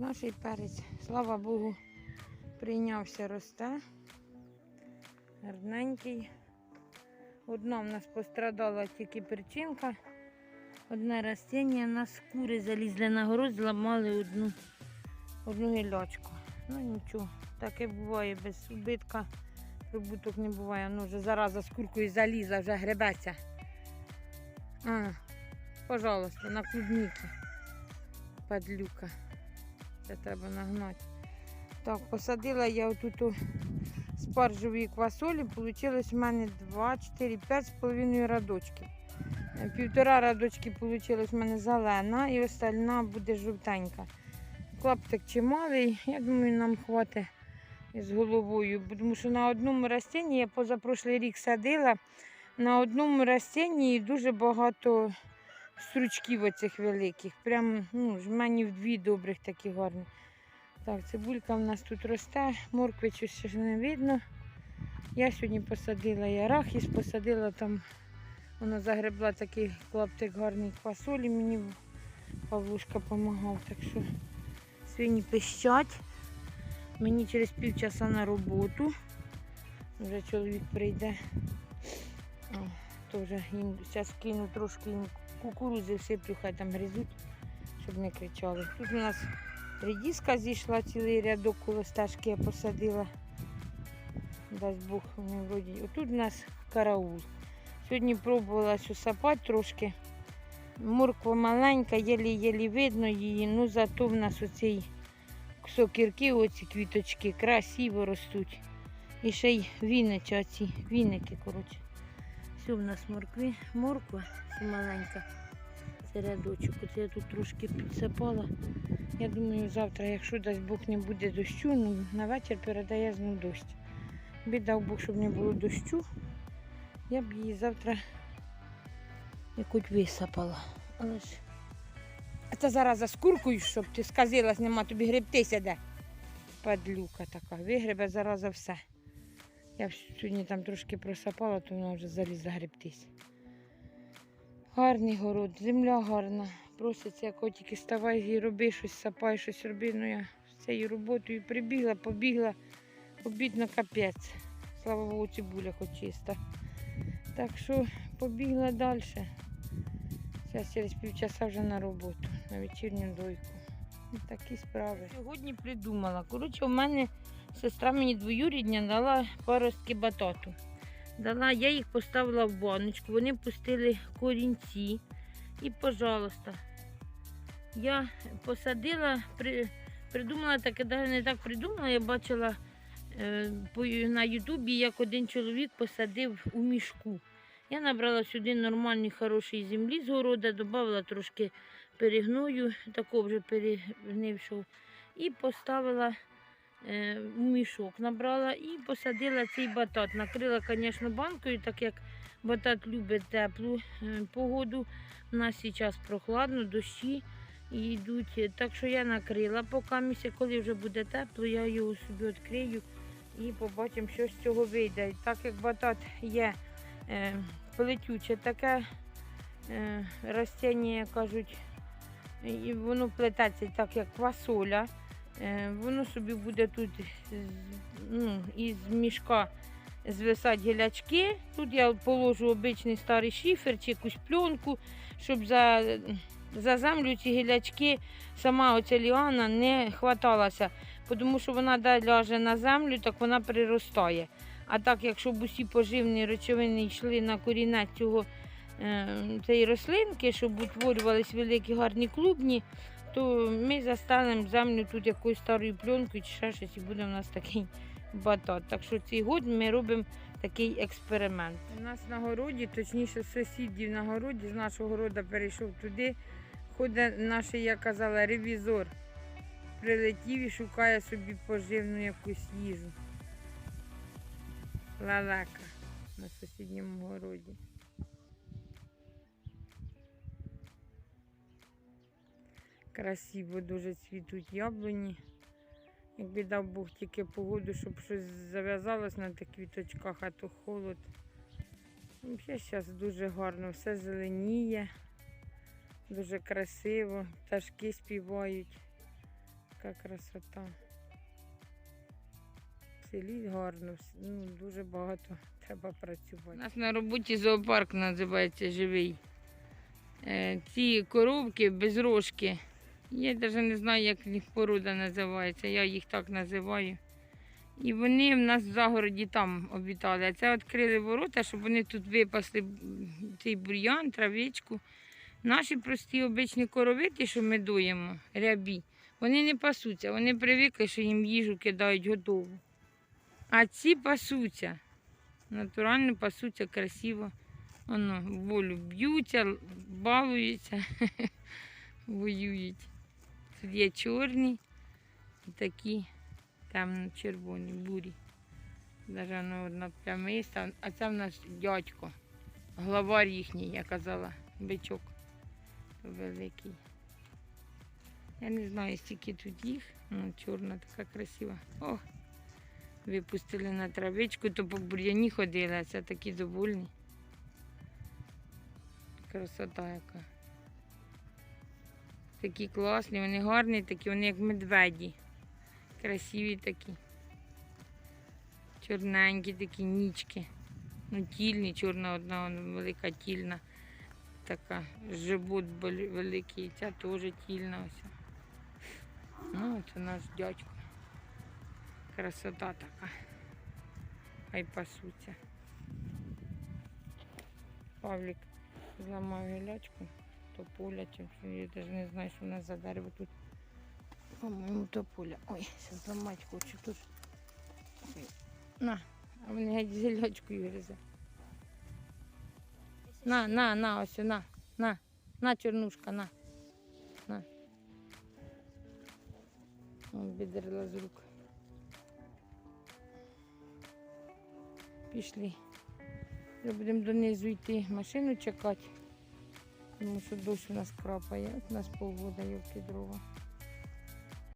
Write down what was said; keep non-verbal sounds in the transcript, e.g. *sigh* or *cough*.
Наш перець, слава Богу, прийнявся росте. Гарненький. Одна в нас пострадала тільки перчинка. Одне растіння, нас кури залізли на город, зламали одну, одну гілячку. Ну нічого, таке буває без убитка. Прибуток не буває. Ну вже зараза з куркою залізла, вже гребеться. А, пожалуйста, на клубніки. Падлюка. Це треба нагнати. Так, посадила я отут спаржевої квасолі. Получилось в мене 2, 4, 5 з половиною радочки. Е, Півтора радочки вийшло в мене зелена і остальна буде жовтенька. Клаптик чималий, я думаю, нам хватить з головою, тому що на одному растінні я позапрошлий рік садила. На одному растінні дуже багато стручків оцих великих. Прям ну, жмені вдві добрих такі гарні. Так, цибулька в нас тут росте, моркви ще не видно. Я сьогодні посадила і арахіс, посадила там, вона загребла такий клаптик гарний квасолі, мені Павлушка допомагав. Так що свині пищать. Мені через півчаса на роботу. Вже чоловік прийде. Теж їм зараз кину трошки їм кукурудзи хай там гризуть, щоб не кричали. Тут у нас редиска зійшла, цілий рядок коло стежки я посадила. Дасть Бог вони вроді. Отут у нас караул. Сьогодні пробувала сапати трошки. Морква маленька, єлі-єлі видно її, ну зато в нас оцей сокірки, оці квіточки красиво ростуть. І ще й віничі, оці віники, коротше. Все в нас моркви, морква маленька. Це рядочок. Оце я тут трошки підсипала. Я думаю, завтра, якщо дасть Бог не буде дощу, ну на вечір передає знов дощ. Би дав Бог, щоб не було дощу. Я б її завтра якось висипала. Але ж. А це зараз за скуркою, щоб ти сказилась, нема тобі гребтися де. Падлюка така. Вигребе зараза все. Я сьогодні там трошки просапала, то вона вже залізла гребтись. Гарний город, земля гарна. Проситься, як тільки ставай і роби щось, сапай, щось роби. Ну я цією роботою прибігла, побігла, обідно капець. Слава Богу, цибуля хоч чиста. Так що побігла далі. Зараз через півчаса вже на роботу, на вечірню дойку. І такі справи. Сьогодні придумала. Коротше, у мене сестра мені двоюрідня дала паростки батату. Дала, я їх поставила в баночку, вони пустили корінці. І, пожалуйста, я посадила, при, придумала таке, не так придумала, я бачила е, на Ютубі, як один чоловік посадив у мішку. Я набрала сюди нормальної хорошої землі з города, додала трошки перегною, такого вже перегнившого, і поставила е, у мішок, набрала і посадила цей батат. Накрила, звісно, банкою, так як батат любить теплу е, погоду. У нас зараз прохладно, дощі йдуть. Так що я накрила поки місяць, коли вже буде тепло, я його собі відкрию і побачимо, що з цього вийде. Так як батат є е, плетюче, таке е, ростіння, як кажуть, і воно плететься так, як квасоля. Е, воно собі буде тут ну, із мішка звисати гілячки. Тут я положу обичний старий шифер чи якусь пленку, щоб за, за землю ці гілячки сама оця ліана не хваталася. Тому що вона ляже на землю, так вона приростає. А так, якщо б усі поживні речовини йшли на корінець цього е, цієї рослинки, щоб утворювались великі гарні клубні, то ми застанемо землю тут якоюсь старою пленкою чи ще щось, і буде у нас такий *laughs* батат. Так що цей год ми робимо такий експеримент. У нас на городі, точніше, сусідів на городі, з нашого городу перейшов туди. Ходить наш, я казала, ревізор. Прилетів і шукає собі поживну якусь їжу. Лалака на сусідньому городі. Красиво дуже цвітуть яблуні. Якби дав Бог тільки погоду, щоб щось зав'язалось на тих квіточках, а то холод. Ну, зараз дуже гарно, все зеленіє, дуже красиво, пташки співають. Така красота. В гарно, ну, дуже багато треба працювати. У нас на роботі зоопарк називається живий. Е, ці коровки без рожки. Я навіть не знаю, як їх порода називається. Я їх так називаю. І вони в нас в загороді там обітали. А це відкрили ворота, щоб вони тут випасли цей бур'ян, травичку. Наші прості обичні коровити, що ми дуємо, рябі, вони не пасуться. Вони привикли, що їм їжу кидають готову. А ці пасуться. Натурально пасуться красиво. Воно, волю б'ються, балуються, *laughs* воюють. Тут є чорні і такі темно-червоні, бурі. Даже воно одна плямиста, а це в нас дядько, главар їхній, я казала, бичок великий. Я не знаю, скільки тут їх. Ну, чорна така красива. О, випустили на травичку, то по бур'яні ходили, а це такі довольні. Красота яка. Такі класні, вони гарні, такі, вони як медведі. Красиві такі. Чорненькі такі нічки. Ну, тільні, чорна одна велика тільна. Така. Живот великий, ця теж тільна ось. Ну, це наш дядько. Красота така. Хай пасуться. Павлік зламав гілячку, то поля, чи я навіть не знаю, що в нас за дерево тут. По-моєму, то поля. Ой, ще зламати хочу тут. На, а вони геть з гілячкою гризе. На, на, на, ось, на, на, на, чорнушка, на. На. Он бідерла з рук. Пішли. Будемо донизу йти машину чекати. Тому що дощ у нас крапає. У нас погода, йовки дрова.